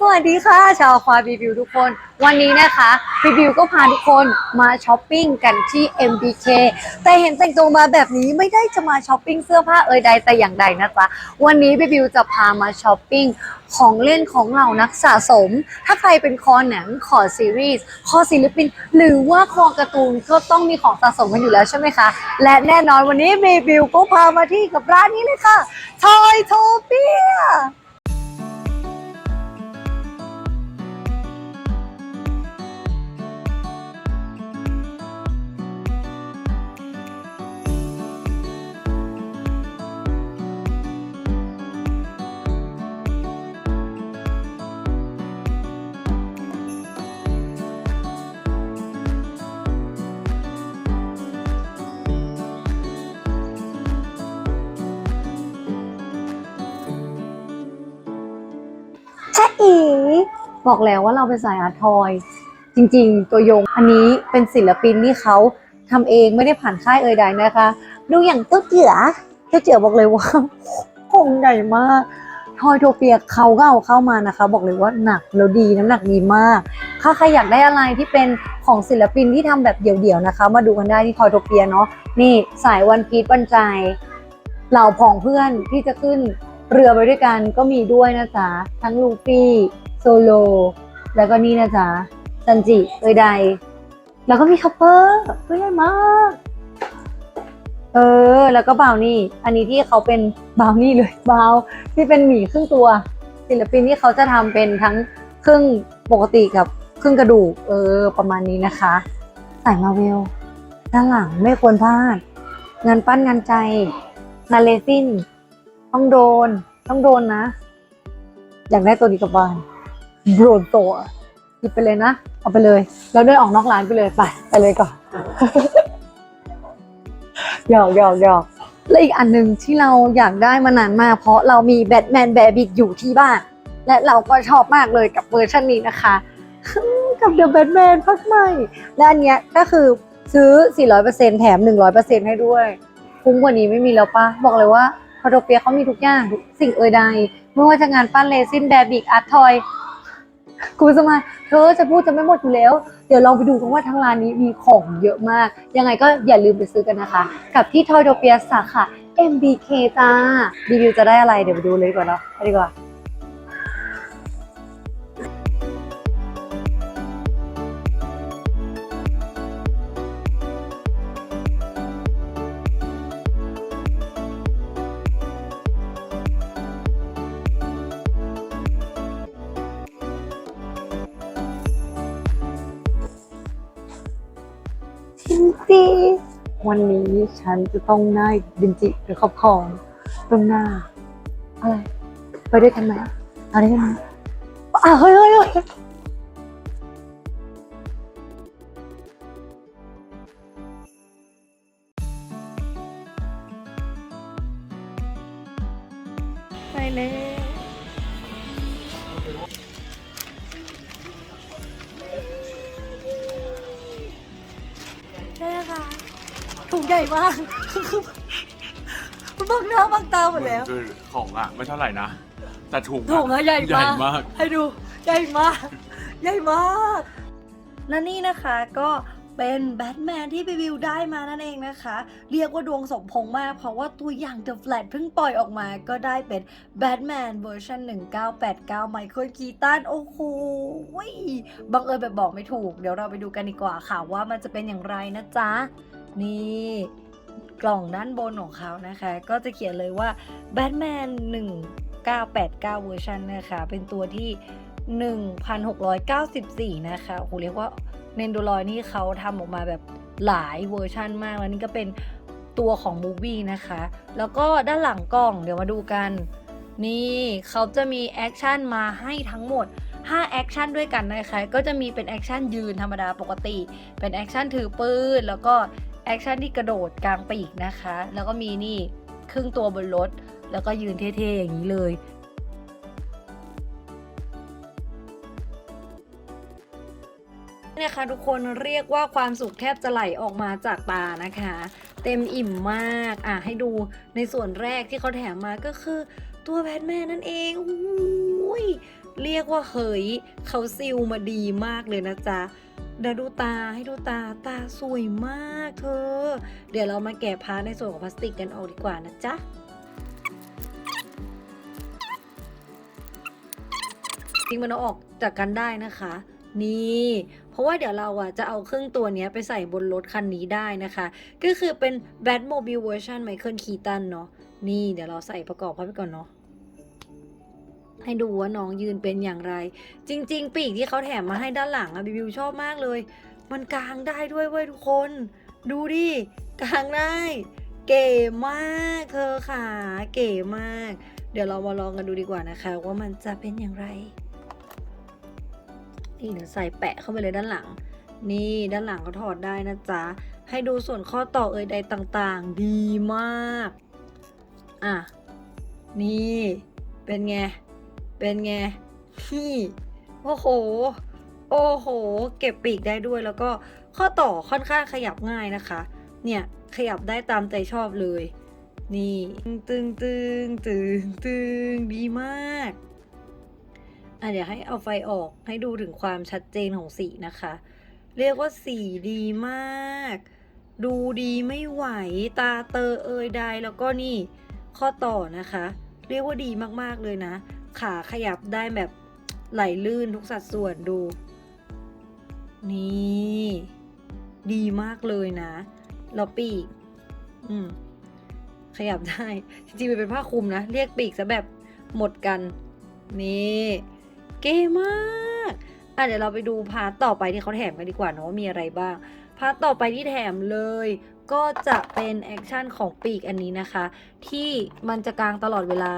สวัสดีค่ะ ชาวควายรีวิวทุกคน วันนี้นะคะรีวิวก็พาทุกคนมาช้อปปิ้งกันที่ MBK แต่เห็นแต่งตัวมาแบบนี้ไม่ได้จะมาช้อปปิ้งเสื้อผ้าเอ่ยใดแต่อย่างใดนะจ๊ะวันนี้รีวิวจะพามาช้อปปิ้งของเล่นของเหล่านักสะสม ถ้าใครเป็นคอหนังคอซีรีส์คอศิลปิน หรือว่าคอการ์ตูนก็ต้องมีของสะสมกันอยู่แล้วใช่ไหมคะ และแน่นอนวันนี้รีวิวก็พามาที่กับร้านนี้เลยค่ะ Toy Topia จ๊ะ บอกแล้วว่าเราเป็นสายอาร์ทอย จริงๆ ตัวยงอันนี้เป็นศิลปินที่เขาทำเองไม่ได้ผ่านค่ายเอ่ยใดนะคะ ดูอย่างเจ้าเจือเจ้าเจือบอกเลยว่าคงใหญ่มากทอยโทเปียเขาก็เอาเข้ามานะคะ บอกเลยว่าหนักแล้วดีน้ำหนักดีมากถ้าใครอยากได้อะไรที่เป็นของศิลปินที่ทำแบบเดี่ยวๆนะคะ มาดูกันได้ที่ทอยโทเปียเนาะนี่สายวันพีชวันใจเหล่าผองเพื่อนที่จะขึ้น เรือไปด้วยกันก็มีด้วยนะจ๊ะทั้งลูฟี่โซโล แล้วก็นี่นะจ๊ะซันจิเอยใด แล้วก็มีคัพเปอร์ตัวใหญ่มาก เออ แล้วก็บาวนี่ อันนี้ที่เขาเป็นบาวนี่เลยบาวที่เป็นหมีครึ่งตัว ศิลปินที่เขาจะทำเป็นทั้งครึ่งปกติกับครึ่งกระดูก เออ ประมาณนี้นะคะสายมาเวลด้านหลังไม่ควรพลาด งานปั้นงานใจงานเลซิน ต้องโดน ต้องโดนนะ อยากได้ตัวนี้กลับบ้านโดนตัวหยิบไปเลยนะ เอาไปเลย แล้วเดินออกนอกร้านไปเลย ไป ไปเลยก่อนหยอกหยอกหยอกและอีกอันหนึ่งที่เราอยากได้มานานมากเพราะเรามีแบทแมนแบบิกอยู่ที่บ้าน และเราก็ชอบมากเลยกับเวอร์ชันนี้นะคะกับเดอะแบทแมนภาคใหม่ และอันเนี้ยก็คือซื้อ 400%แถม 100%ให้ด้วย คุ้มกว่านี้ไม่มีแล้วปะบอกเลยว่า อโดเปียเขามีทุกอย่างทุกสิ่งเอ่ยใดไม่ว่าจะงานปั้นเลซินแบบิกอาร์ตทอยคุณสมาเธอจะพูดจะไม่หมดอยู่แล้ว เดี๋ยวลองไปดูกันว่าทั้งร้านนี้มีของเยอะมาก ยังไงก็อย่าลืมไปซื้อกันนะคะ กับที่ทอยโดเปียสาขา MBK จ้ารีวิวจะได้อะไรเดี๋ยวไปดูเลยดีกว่าเนาะไปดีกว่า วันนี้ฉันจะต้องได้ดินจิหรือครอบครองตรงหน้า อะไร ไปด้วยกันไหมเอาด้กันไหมอะเฮ้ยเฮ้ยเฮ้ย ใหญ่มากบังหน้าบังตาหมดแล้ว คือของอะไม่เท่าไหร่นะ แต่ถุงถุงอะใหญ่ใหญ่มากมากให้ดู ใหญ่มาก ใหญ่มาก และนี่นะคะก็เป็นแบทแมนที่พี่วิวได้มานั่นเองนะคะ เรียกว่าดวงสมพงษ์มาก เพราะว่าตัวอย่าง The Flash เพิ่งปล่อยออกมาก็ได้เป็นแบทแมนเวอร์ชัน1989 ไมเคิลคีตันโอ้โหบังเอิญแบบบอกไม่ถูก เดี๋ยวเราไปดูกันดีกว่าค่ะว่ามันจะเป็นอย่างไรนะจ๊ะ นี่กล่องด้านบนของเขานะคะ ก็จะเขียนเลยว่า Batman 1989เวอร์ชันนะคะ เป็นตัวที่ 1694 นะคะโอ้โหเรียกว่าเนนโดลอยนี่เขาทำออกมาแบบหลายเวอร์ชันมากแล้วนี่ก็เป็นตัวของมูวี่นะคะ แล้วก็ด้านหลังกล่องเดี๋ยวมาดูกัน นี่เขาจะมีแอคชั่นมาให้ทั้งหมด5แอคชั่นด้วยกันนะคะ ก็จะมีเป็นแอคชั่นยืนธรรมดาปกติ เป็นแอคชั่นถือปืน แล้วก็ แอคชั่นที่กระโดดกลางปีกนะคะ แล้วก็มีนี่ครึ่งตัวบนรถ แล้วก็ยืนเท่ๆอย่างนี้เลยนะคะทุกคนเรียกว่าความสุขแทบจะไหลออกมาจากตานะคะ เต็มอิ่มมากอะให้ดูในส่วนแรกที่เขาแถมมาก็คือตัวแบทแมนนั่นเองอุ้ยเรียกว่าเฮ้ยเขาซิลมาดีมากเลยนะจ๊ะ เดี๋ยวดูตาให้ดูตาตาสวยมากเธอ เดี๋ยวเรามาแกะพาร์ทในส่วนของพลาสติกกันออกดีกว่านะจ๊ะจริงมันเอาออกจากกันได้นะคะ นี่ เพราะว่าเดี๋ยวเราอะจะเอาเครื่องตัวนี้ไปใส่บนรถคันนี้ได้นะคะ ก็คือเป็น Batmobile Version Michael Keaton เนาะนี่เดี๋ยวเราใส่ประกอบเข้าไปก่อนเนาะ ให้ดูว่าน้องยืนเป็นอย่างไร จริง ๆ ปีกที่เขาแถมมาให้ด้านหลังอะบิวชอบมากเลย มันกางได้ด้วยเว้ยทุกคน ดูดิกางได้ เก๋มากเธอค่ะเก๋มาก เดี๋ยวเรามาลองกันดูดีกว่านะคะ ว่ามันจะเป็นอย่างไรนี่เดี๋ยวใส่แปะเข้าไปเลยด้านหลัง นี่ด้านหลังก็ถอดได้นะจ๊ะ ให้ดูส่วนข้อต่อเอ่ยใดต่างๆ ดีมาก อะ นี่ เป็นไง เป็นไงนี่โอ้โห โอ้โห เก็บปีกได้ด้วยแล้วก็ข้อต่อค่อนข้างขยับง่ายนะคะ เนี่ยขยับได้ตามใจชอบเลย นี่ตึงตึงตึงตึงดีมากอะเดี๋ยวให้เอาไฟออกให้ดูถึงความชัดเจนของสีนะคะ เรียกว่าสีดีมาก ดูดีไม่ไหวตาเตอเอยใดแล้วก็นี่ข้อต่อนะคะ เรียกว่าดีมากๆเลยนะ ขาขยับได้แบบไหลลื่นทุกสัดส่วนดู นี่ ดีมากเลยนะแล้วปีก อืม ขยับได้ จริงๆมันเป็นผ้าคลุมนะ เรียกปีกซะแบบหมดกัน นี่เก๋มากอะเดี๋ยวเราไปดูพาร์ทต่อไปที่เขาแถมกันดีกว่าเนอะว่ามีอะไรบ้างพาร์ทต่อไปที่แถมเลย ก็จะเป็นแอคชั่นของปีกอันนี้นะคะ ที่มันจะกางตลอดเวลา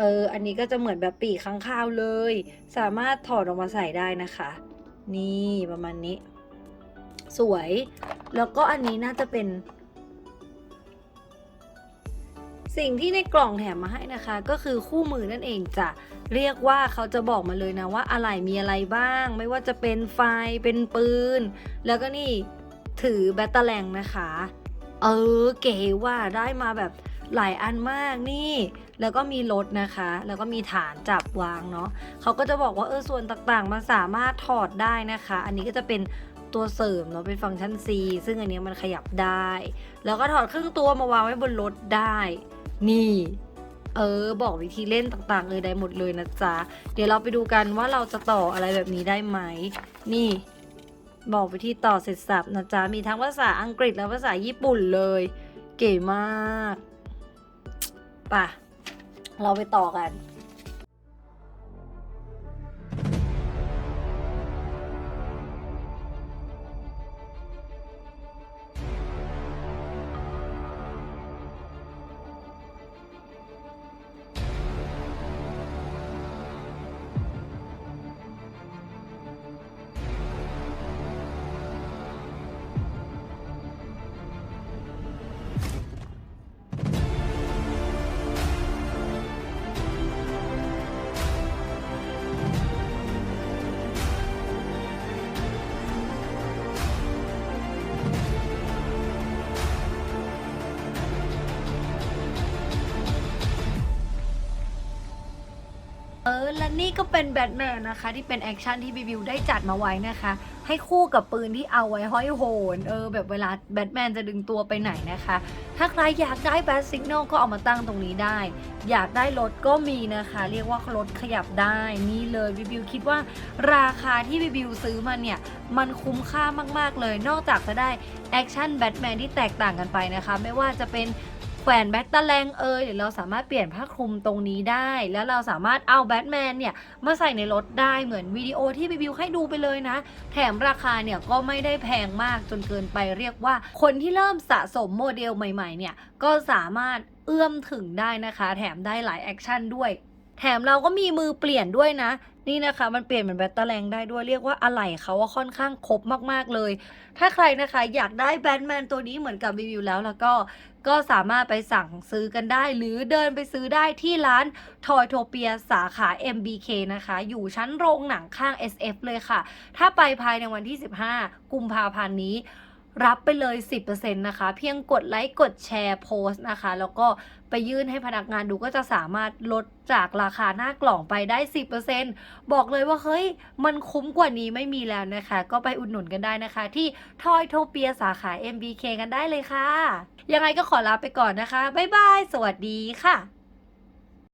เออ อันนี้ก็จะเหมือนแบบปีกค้างคาวเลย สามารถถอดออกมาใส่ได้นะคะ นี่ประมาณนี้ สวย แล้วก็อันนี้น่าจะเป็น สิ่งที่ในกล่องแถมมาให้นะคะ ก็คือคู่มือนั่นเองจะเรียกว่าเขาจะบอกมาเลยนะว่าอะไรมีอะไรบ้าง ไม่ว่าจะเป็นไฟ เป็นปืน แล้วก็นี่ถือแบตเตอร์แลงนะคะ เออ เก๋ว่าได้มาแบบ หลายอันมากนี่ แล้วก็มีรถนะคะ แล้วก็มีฐานจับวางเนาะเขาก็จะบอกว่าเออส่วนต่างๆมันสามารถถอดได้นะคะ อันนี้ก็จะเป็นตัวเสริมเนาะเป็นฟังก์ชัน C ซึ่งอันนี้มันขยับได้ แล้วก็ถอดครึ่งตัวมาวางไว้บนรถได้ นี่ เออ บอกวิธีเล่นต่างๆเลยได้หมดเลยนะจ๊ะ เดี๋ยวเราไปดูกันว่าเราจะต่ออะไรแบบนี้ได้ไหม นี่ บอกวิธีต่อเสร็จสับนะจ๊ะ มีทั้งภาษาอังกฤษและภาษาญี่ปุ่นเลย เก๋มาก ป่ะ เราไปต่อกัน อและนี่ก็เป็นแบทแมนนะคะ ที่เป็นแอคชั่นที่บิวิวได้จัดมาไว้นะคะ ให้คู่กับปืนที่เอาไว้ห้อยโหนเออแบบเวลาแบทแมนจะดึงตัวไปไหนนะคะ ถ้าใครอยากได้แบทสิกนลก็เอามาตั้งตรงนี้ได้ อยากได้รถก็มีนะคะ เรียกว่ารถขยับได้นี่เลยบิวิวคิดว่าราคาที่บิวิวซื้อมาเนี่ยมันคุ้มค่ามาก ๆเลย นอกจากจะได้แอคชั่นแบทแมนที่แตกต่างกันไปนะคะ ไม่ว่าจะเป็น แขวนแบตเตอร์แลงเอยหรือเราสามารถเปลี่ยนผ้าคลุมตรงนี้ได้ แล้วเราสามารถเอาแบทแมนเนี่ยมาใส่ในรถได้เหมือนวิดีโอที่บิวให้ดูไปเลยนะ แถมราคาเนี่ยก็ไม่ได้แพงมากจนเกินไปเรียกว่า คนที่เริ่มสะสมโมเดลใหม่ๆเนี่ยก็สามารถเอื้อมถึงได้นะคะ แถมได้หลายแอคชั่นด้วย แถมเราก็มีมือเปลี่ยนด้วยนะ นี่นะคะ มันเปลี่ยนเป็นแบตเตอร์แรงได้ด้วยเรียกว่าอะไหล่เขาว่าค่อนข้างครบมากๆเลย ถ้าใครนะคะอยากได้แบทแมนตัวนี้เหมือนกับรีวิวแล้วแล้วก็ก็สามารถไปสั่งซื้อกันได้ หรือเดินไปซื้อได้ที่ร้านทอยโทเปียสาขา MBK นะคะ อยู่ชั้นโรงหนังข้าง SF เลยค่ะ ถ้าไปภายในวันที่ 15 กุมภาพันธ์นี้ รับไปเลย 10%นะคะ เพียงกดไลค์กดแชร์โพสต์นะคะ แล้วก็ไปยื่นให้พนักงานดูก็จะสามารถลดจากราคาหน้ากล่องไปได้ 10%บอกเลยว่าเฮ้ย มันคุ้มกว่านี้ไม่มีแล้วนะคะ ก็ไปอุดหนุนกันได้นะคะ ที่ทอยโทเปียสาขา MBK กันได้เลยค่ะ ยังไงก็ขอลาไปก่อนนะคะ บ๊ายบาย สวัสดีค่ะ